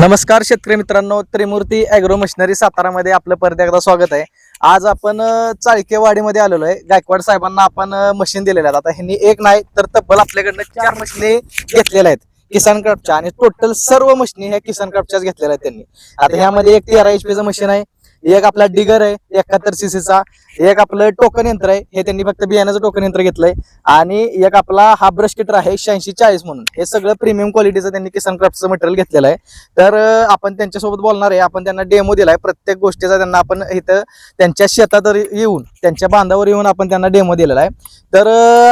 नमस्कार शेतकरी मित्रांनो त्रिमूर्ती अॅग्रो मशिनरी सातारामध्ये आपलं परत एकदा स्वागत आहे. आज आपण चाळकेवाडीमध्ये आलेलो आहे. गायकवाड साहेबांना आपण मशीन दिलेल्या आहेत. आता ह्यांनी एक नाही तर तब्बल आपल्याकडनं चार मशिनी घेतलेल्या आहेत. किसान क्राफ्टच्या. आणि टोटल सर्व मशिनी ह्या किसान क्राफ्टच्याच घेतलेल्या आहेत त्यांनी. आता ह्यामध्ये एक तेरा एच पीचं मशीन आहे. एक आपला डिगर आहे एकाहत्तर सीसीचा एक आपलं टोकन यंत्र आहे हे त्यांनी फक्त बियाण्याचं टोकन यंत्र घेतलंय. आणि एक आपला हा ब्रश किटर आहे शहाऐंशी चाळीस म्हणून. हे सगळं प्रीमियम क्वालिटीचं त्यांनी किसान क्राफ्टचं मटेरियल घेतलेलं आहे. तर आपण त्यांच्यासोबत बोलणार आहे आपण त्यांना डेमो दिलाय. प्रत्येक गोष्टीचा त्यांना आपण इथं त्यांच्या शेतात येऊन त्यांच्या बांधावर येऊन आपण त्यांना डेमो दिलेला आहे. तर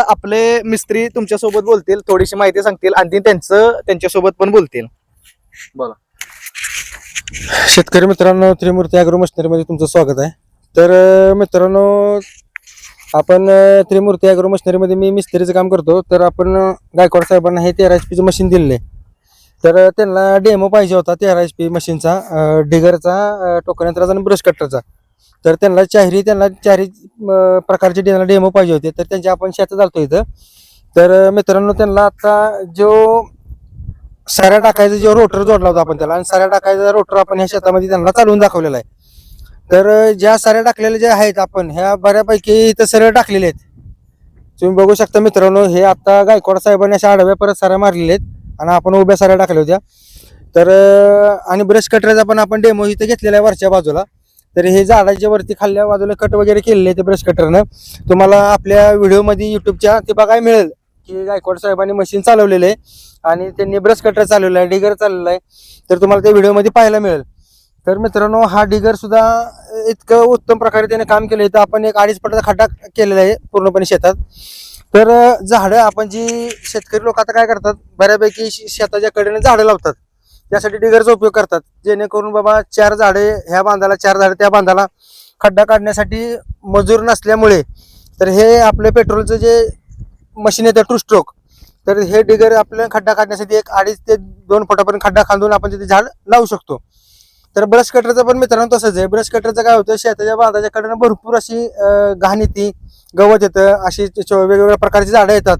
आपले मिस्त्री तुमच्यासोबत बोलतील थोडीशी माहिती सांगतील आणि त्यांचं त्यांच्यासोबत पण बोलतील. शेतकरी मित्रांनो त्रिमूर्ती अॅग्रो मशिनरीमध्ये तुमचं स्वागत आहे. तर मित्रांनो आपण त्रिमूर्ती अॅग्रो मशिनरीमध्ये मी मिस्त्रीचं काम करतो. तर आपण गायकवाड साहेबांना हे तेरा एच पीचं मशीन दिलेलं आहे तर त्यांना डेमो पाहिजे होता तेरा एच पी मशीनचा डिगरचा टोकनयंत्राचा आणि ब्रश कटरचा तर त्यांना चारी त्यांना चारी प्रकारचे त्यांना डेमो पाहिजे होते. तर त्यांच्या आपण शेतात चालतो इथं. तर मित्रांनो त्यांना आता जो साऱ्या टाकायचा जेव्हा रोटर जोडला होता आपण त्याला आणि साऱ्या टाकायचा रोटर आपण ह्या शेतामध्ये त्यांना चालवून दाखवलेला आहे. तर ज्या साऱ्या टाकलेल्या ज्या आहेत आपण ह्या बऱ्यापैकी इथं सरळ टाकलेले आहेत. तुम्ही बघू शकता मित्रांनो हे आता गायकवाड साहेबांनी अशा आडव्या परत साऱ्या मारलेल्या आहेत आणि आपण उभ्या साऱ्या टाकल्या होत्या. तर आणि ब्रश कटरचा पण आपण डेमो इथं घेतलेला आहे वरच्या बाजूला. तर हे झाडाच्या वरती खाल्ल्या बाजूला कट वगैरे केलेले आहे ते ब्रश कटरनं तुम्हाला आपल्या व्हिडिओमध्ये युट्यूबच्या ते बघायला मिळेल. की गायकवाड साहेबांनी मशीन चालवलेलं आहे आणि त्यांनी ब्रश कटर चालवलेला आहे डिगर चाललेला आहे तर तुम्हाला त्या व्हिडिओमध्ये पाहायला मिळेल. तर मित्रांनो हा डिगर सुद्धा इतकं उत्तम प्रकारे त्याने काम केलं. तर आपण एक अडीच पटाचा खड्डा केलेला आहे पूर्णपणे शेतात. तर झाडं आपण जी शेतकरी लोक आता काय करतात बऱ्यापैकी शे- शेताच्या कडेने झाडं लावतात. त्यासाठी डिगरचा उपयोग करतात. जेणेकरून बाबा चार झाडे ह्या बांधाला चार झाडे त्या बांधाला खड्डा काढण्यासाठी मजूर नसल्यामुळे तर हे आपलं पेट्रोलचं जे मशीन येतं टू स्ट्रोक तर हे डिगर आपल्याला खड्डा काढण्यासाठी एक अडीच ते दोन फुटापर्यंत खड्डा खांदून आपण तिथे झाड लावू शकतो. तर ब्रश कटरचं पण मित्रांनो तसंच आहे. ब्रश कटरचं काय होतं? शेताच्या बांधाच्या कडेनं भरपूर अशी घाण येते गवत येतं अशी वेगवेगळ्या प्रकारची झाडं येतात.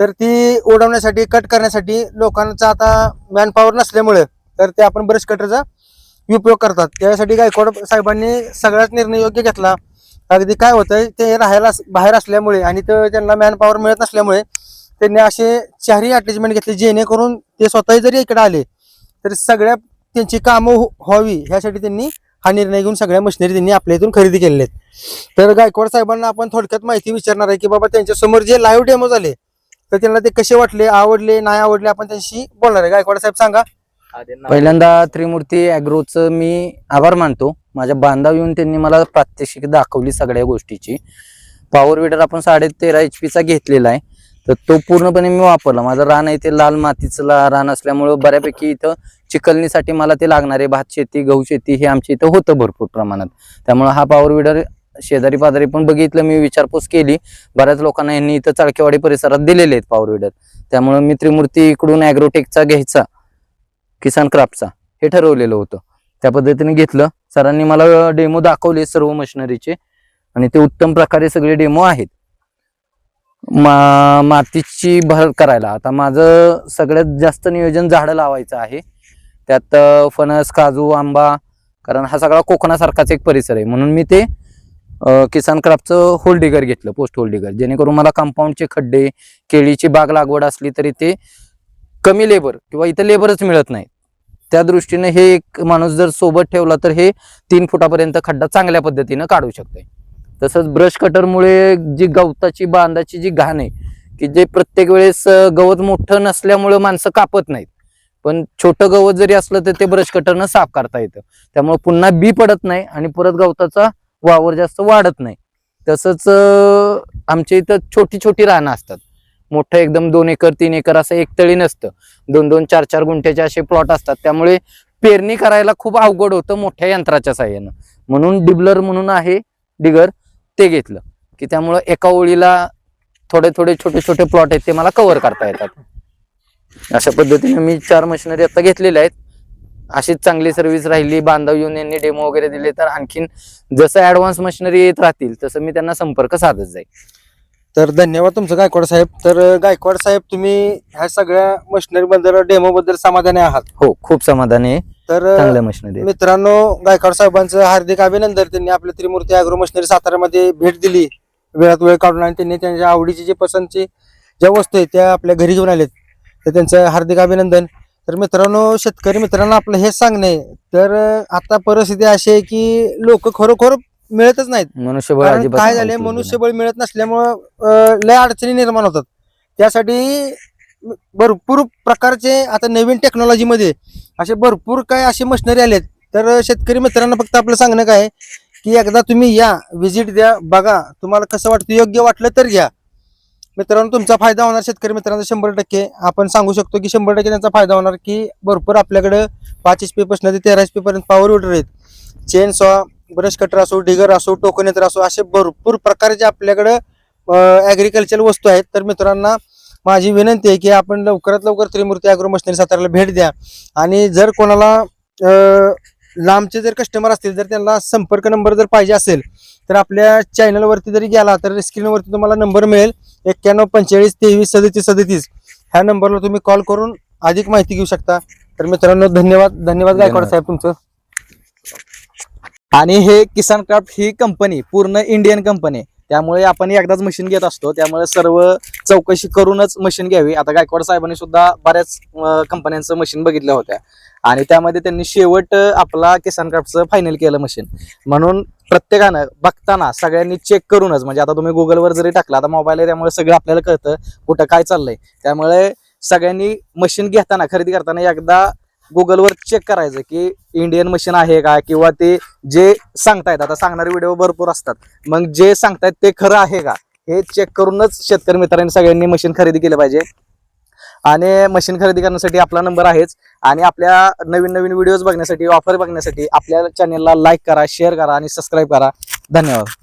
तर ती ओढवण्यासाठी कट करण्यासाठी लोकांचा आता मॅनपॉवर नसल्यामुळे तर ते आपण ब्रश कटरचा उपयोग करतात. त्यासाठी गायकवाड साहेबांनी सगळ्याच निर्णय योग्य घेतला. अगदी काय होतंय ते राहायला बाहेर असल्यामुळे आणि तर त्यांना मॅनपॉवर मिळत नसल्यामुळे त्यांनी असे चारही अटॅचमेंट घेतले जेणेकरून ते स्वतःही जरी इकडे आले तरी सगळ्या त्यांची कामं हो- व्हावी ह्यासाठी त्यांनी हा निर्णय घेऊन सगळ्या मशिनरी त्यांनी आपल्या इथून खरेदी केलेल्या आहेत. तर गायकवाड साहेबांना आपण थोडक्यात माहिती विचारणार आहे की बाबा त्यांच्यासमोर जे लाईव्ह डेमो झाले तर त्यांना ते कसे वाटले आवडले नाही आवडले आपण त्यांच्याशी बोलणार आहे. गायकवाड साहेब सांगा. पहिल्यांदा त्रिमूर्ती अॅग्रोचं मी आभार मानतो. माझ्या बांधाव येऊन त्यांनी मला प्रात्यक्षिक दाखवली सगळ्या गोष्टीची. पॉवर विडर आपण साडे तेरा एच पीचा घेतलेला आहे. तर तो पूर्णपणे मी वापरला. माझं रान आहे ते लाल मातीचं ला- रान असल्यामुळं बऱ्यापैकी इथं चिकलणीसाठी मला ते लागणारे भात शेती गहू शेती हे आमच्या इथं होतं भरपूर प्रमाणात. त्यामुळं हा पॉवर विडर शेजारी पाजारी पण बघितलं मी विचारपूस केली. बऱ्याच लोकांना यांनी इथं चाळकेवाडी परिसरात दिलेले आहेत पॉवर विडर त्यामुळं मी त्रिमूर्ती इकडून अॅग्रोटेकचा घ्यायचा किसान क्राफ्टचा हे ठरवलेलं होतं. त्या पद्धतीने घेतलं. सरांनी मला डेमो दाखवले सर्व मशिनरीचे आणि ते उत्तम प्रकारे सगळे डेमो आहेत. मा मातीची भर करायला. आता माझं सगळ्यात जास्त नियोजन झाडं लावायचं आहे. त्यात फणस काजू आंबा कारण हा सगळा कोकणासारखाच एक परिसर आहे. म्हणून मी ते किसान क्राफ्टचं होल्डिगर घेतलं पोस्ट होल्डिगर. जेणेकरून मला कंपाऊंडचे खड्डे केळीची बाग लागवड असली तरी ते कमी लेबर किंवा इथं लेबरच मिळत नाही त्या दृष्टीने हे एक माणूस जर सोबत ठेवला तर हे तीन फुटापर्यंत खड्डा चांगल्या पद्धतीनं काढू शकते तसंच ब्रश कटरमुळे जी गवताची बांधाची जी घाण आहे की जे प्रत्येक वेळेस गवत मोठं नसल्यामुळं माणसं कापत नाहीत. पण छोटं गवत जरी असलं तर ते ब्रश कटरनं साफ करता येतं. त्यामुळे पुन्हा बी पडत नाही आणि परत गवताचा वावर जास्त वाढत नाही. तसंच आमच्या इथं छोटी छोटी रानं असतात. मोठं एकदम दोन एकर तीन एकर असं एकतळी नसतं. दोन दोन चार चार गुंठ्याचे असे प्लॉट असतात. त्यामुळे पेरणी करायला खूप अवघड होतं मोठ्या यंत्राच्या साह्यानं. म्हणून डिबलर म्हणून आहे डिगर ते घेतलं. की त्यामुळं एका ओळीला थोडे थोडे छोटे छोटे प्लॉट आहेत ते मला कव्हर करता येतात. अशा पद्धतीने मी चार मशिनरी आता घेतलेल्या आहेत. अशीच चांगली सर्व्हिस राहिली. बांधव येऊन यांनी डेमो वगैरे दिले तर आणखीन जसं ऍडव्हान्स मशिनरी येत राहतील तसं मी त्यांना संपर्क साधत जाईल. तर धन्यवाद तुमचं गायकवाड साहेब. तर गायकवाड साहेब तुम्ही ह्या सगळ्या मशिनरी बद्दल डेमो बद्दल समाधानी आहात? हो खूप समाधानी आहे. तर चांगल्या मशिनरी मित्रांनो गायकवाड साहेबांचं हार्दिक अभिनंदन. त्यांनी आपल्या त्रिमूर्ती अॅग्रो मशिनरी साताऱ्यामध्ये भेट दिली. वेळात वेळ काढून आणि त्यांनी त्यांच्या आवडीची जी पसंतची ज्या वस्तू आहेत त्या आपल्या घरी घेऊन आलेत. तर त्यांचं हार्दिक अभिनंदन. तर मित्रांनो शेतकरी मित्रांनो आपलं हेच सांगणे तर आता परिस्थिती अशी आहे की लोक खरोखर मिळतच नाहीत. मनुष्यबळ कारण अजिबात काय उपलब्ध मनुष्यबळ मिळत नसल्यामुळं अं, लय अडचणी निर्माण होतात. त्यासाठी भरपूर प्रकारचे आता नवीन टेक्नॉलॉजीमध्ये असे भरपूर काय असे मशिनरी आलेत. तर शेतकरी मित्रांना फक्त आपलं सांगणं काय आहे की एकदा तुम्ही या व्हिजिट द्या बघा तुम्हाला कसं वाटतं योग्य वाटलं तर घ्या. मित्रांनो तुमचा फायदा होणार शेतकरी मित्रांचा शंभर टक्के. आपण सांगू शकतो की शंभर टक्के त्यांचा फायदा होणार की भरपूर आपल्याकडं पाच एच पी पासून ते तेरा एच पी पर्यंत पॉवर विडर आहेत. चेन सॉ ब्रश कटर असो डिगर असो टोकनेत्र असो असे भरपूर प्रकारचे आपल्याकडं ॲग्रिकल्चर वस्तू आहेत. तर मित्रांना माझी विनंती आहे की आपण लवकरात लवकर त्रिमूर्ती अॅग्रो मशिनरी साताऱ्याला भेट द्या. आणि जर कोणाला लांबचे जर कस्टमर असतील जर त्यांना संपर्क नंबर जर पाहिजे असेल तर आपल्या चॅनलवरती जरी गेला तर स्क्रीनवरती तुम्हाला नंबर मिळेल. एक्क्याण्णव पंचेचाळीस तेवीस सदतीस सदतीस. ह्या नंबरला तुम्ही कॉल करून अधिक माहिती घेऊ शकता. तर मित्रांनो धन्यवाद. धन्यवाद गायकवाड. साहेब तुमचं. आणि हे किसान क्राफ्ट ही कंपनी पूर्ण इंडियन कंपनी आहे त्यामुळे आपण एकदाच मशीन घेत असतो. त्यामुळे सर्व चौकशी करूनच मशीन घ्यावी. आता गायकवाड साहेबांनी सुद्धा बऱ्याच कंपन्यांचं मशीन बघितल्या होत्या. आणि त्यामध्ये त्यांनी शेवट आपला किसान क्राफ्टचं फायनल केलं मशीन म्हणून प्रत्येकानं बघताना सगळ्यांनी चेक करूनच म्हणजे आता तुम्ही गुगलवर जरी टाकला आता मोबाईल आहे त्यामुळे सगळं आपल्याला कळतं कुठं काय चाललंय. त्यामुळे सगळ्यांनी मशीन घेताना खरेदी करताना एकदा गुगलवर चेक करायचं की इंडियन मशीन आहे का किंवा ते जे सांगतायत आता सांगणारे व्हिडिओ भरपूर असतात. मग जे सांगतायत ते खरं आहे का? हे चेक करूनच शेतकरी मित्रांनी सगळ्यांनी मशीन खरेदी केलं पाहिजे. आणि मशीन खरेदी करण्यासाठी आपला नंबर आहेच. आणि आपल्या नवीन नवीन व्हिडिओज बघण्यासाठी ऑफर बघण्यासाठी आपल्या चॅनेलला लाईक करा शेअर करा आणि सबस्क्राईब करा. धन्यवाद.